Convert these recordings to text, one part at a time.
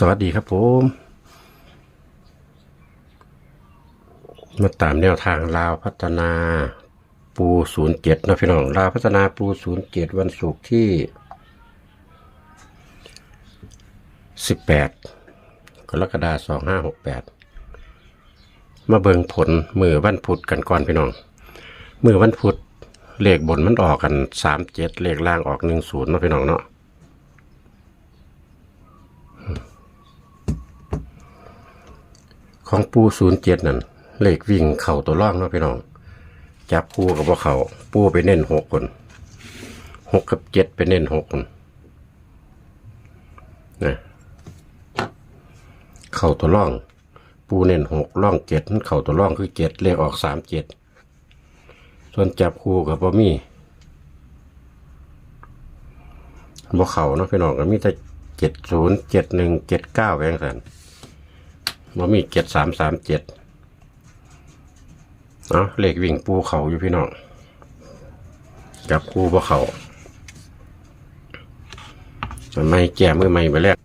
สวัสดีครับผมมาตามแนวทางลาวพัฒนาปูศูนย์เจ็ดนะพี่น้องลาวพัฒนาปูศูนย์เจ็ดวันศุกร์ที่สิบแปดกรกฎาสองห้าหกแปดมาเบิงผลมือวันพุธกันก่อนพี่น้องมือวันพุธเลขบนมันออกกันสามเจ็ดเลขล่างออกหนึ่งศูนย์นะพี่น้องเนาะ ของปูศูนย์เจ็ดนั่นเลขวิ่งเข่าตัวล่องเนาะพี่น้อง จับปูกับว่าเขาปูไปเน้นหกคนหกกับเจ็ดไปเน้นหกคนนะเข่าตัวล่อง ปูเน้นหกล่องเจ็ดเข่าตัวล่องคือเจ็ดเลขออกสามเจ็ดส่วนจับคู่กับบ่มีบ่เข่าเนาะพี่น้องก็มีแต่เจ็ดศูนย์เจ็ดหนึ่งเจ็ดเก้าแบงสัน มันมีเจ็ดสามสามเจ็ดเนาะเลขวิ่งปูเขาอยู่พี่น้องกับปูบ่เขาจะไม่แก้มือไหม่ไปแล้ว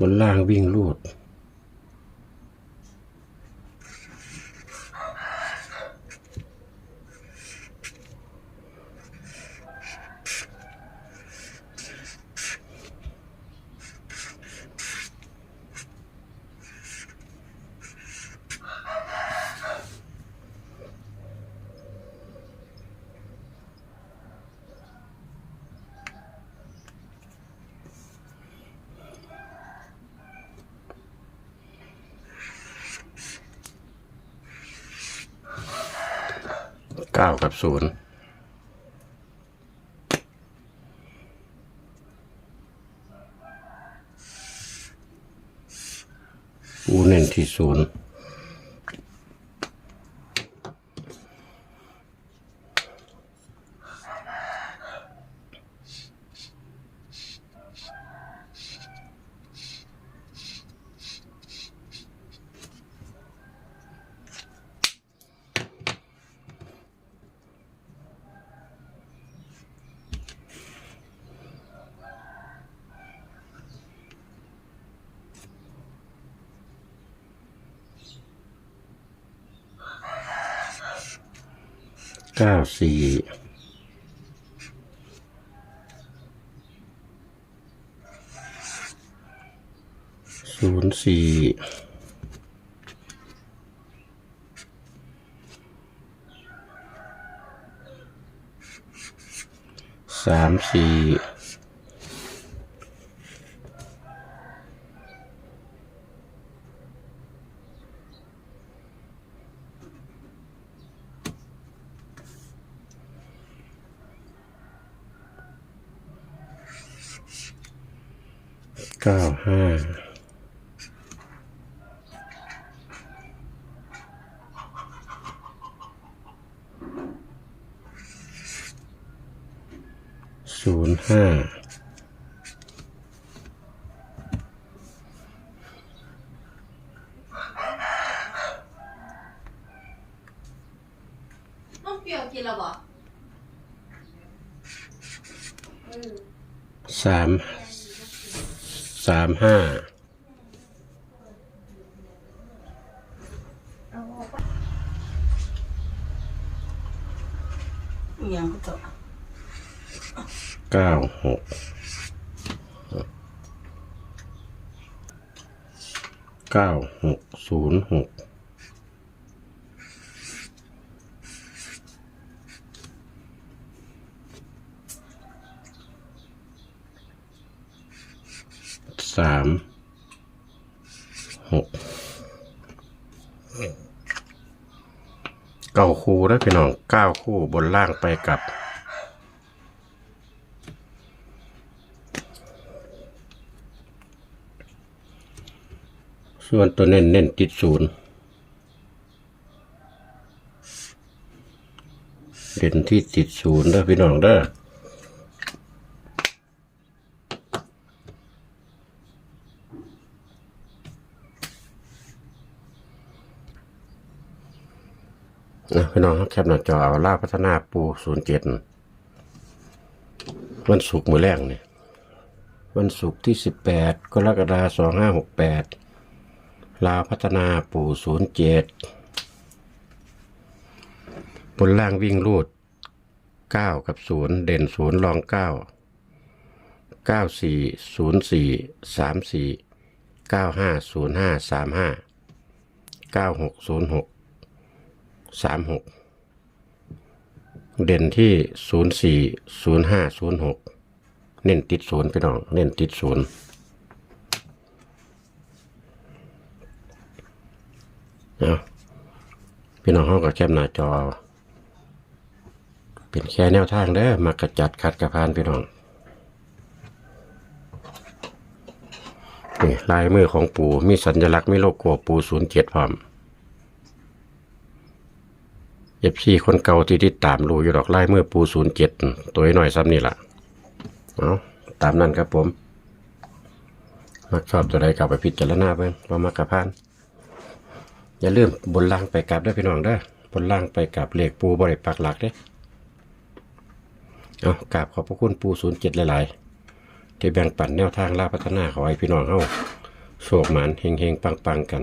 บนล่างวิ่งลูด เก้ากับศูนย์ปูเน้นที่ศูนย์ เก้าสี่ศูนย์สี่สามสี่ เก้าห้าศูนย์ห้าน้องเปรี้ยวกินแล้วบ่สาม สามห้ายังก็ต่อเก้าหกเก้าหกศูนย์หก สามหกเก้าคู่แล้วพี่น้องเก้าคู่บนล่างไปกับส่วนตัวเน้นเน้นติดศูนย์เด่นที่ติดศูนย์เด้อพี่น้องเด้อ นะพี่น้องครับแคปหน้าจอเอาล่าพัฒนาปูศูนย์เจ็ดวันศุกร์มือแรกเนี่ยวันศุกร์ที่สิบแปดกรกฎาสองห้าหกแปดลาวพัฒนาปูศูนย์เจ็ดบนล่างวิ่งรูดเก้ากับศูนย์เด่นศูนย์รองเก้าเก้าสี่ศูนย์สี่สามสี่เก้าห้าศูนย์ห้าสามห้าเก้าหกศูนย์หก สามหกเด่นที่ศูนย์สี่ศูนย์ห้าศูนย์หกเน้นติดศูนย์พี่น้องเน้นติดศูนย์เอาพี่น้องเขาก็แคบหน้าจอ เป็นแค่แนวทางเด้อมากระจัดคัดกระพานพี่น้องนี่ลายมือของปู่มีสัญลักษณ์มีโลโก้ปู่ศูนย์เจ็ดพร้อม เอฟซีคนเก่าที่ติดตามรู้อยู่ดอกไล่เมื่อปูศูนย์เจ็ดตัวน้อยซ้ำนี่ละเอาตามนั้นครับผม มักชอบตัวใดกลับไปพิจารณาเบิ่งว่ามักกะพาน อย่าลืมบนล่างไปกลับเด้พี่น้องเด้บนล่างไปกลับเลขปูบริปักหลักเด้เอากราบขอบพระคุณปูศูนย์เจ็ดหลายๆที่แบ่งปันแนวทางล่าพัฒนาขอให้พี่น้องเฮาโชคหมานเฮงๆปังๆกัน